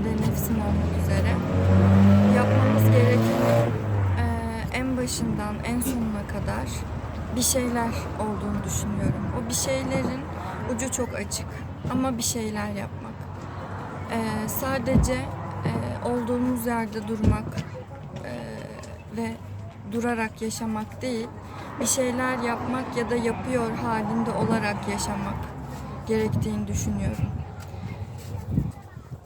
olmak üzere yapmamız gereken eee, en başından en sonuna kadar bir şeyler olduğunu düşünüyorum. O bir şeylerin ucu çok açık ama bir şeyler yapmak. Eee, sadece eee, olduğumuz yerde durmak eee, ve durarak yaşamak değil, bir şeyler yapmak ya da yapıyor halinde olarak yaşamak gerektiğini düşünüyorum.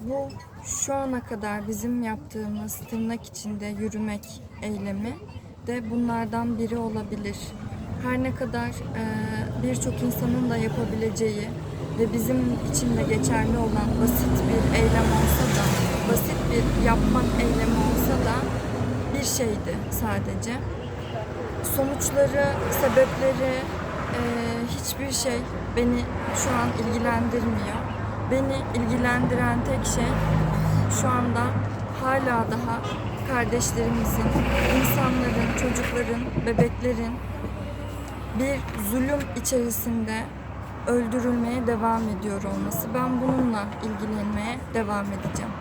Bu şu ana kadar bizim yaptığımız tırnak içinde yürümek eylemi de bunlardan biri olabilir. Her ne kadar e, birçok insanın da yapabileceği ve bizim için de geçerli olan basit bir eylem olsa da, basit bir yapmak eylemi olsa da bir şeydi sadece. Sonuçları, sebepleri, e, hiçbir şey beni şu an ilgilendirmiyor. Beni ilgilendiren tek şey şu anda hala daha kardeşlerimizin, insanların, çocukların, bebeklerin bir zulüm içerisinde öldürülmeye devam ediyor olması. Ben bununla ilgilenmeye devam edeceğim.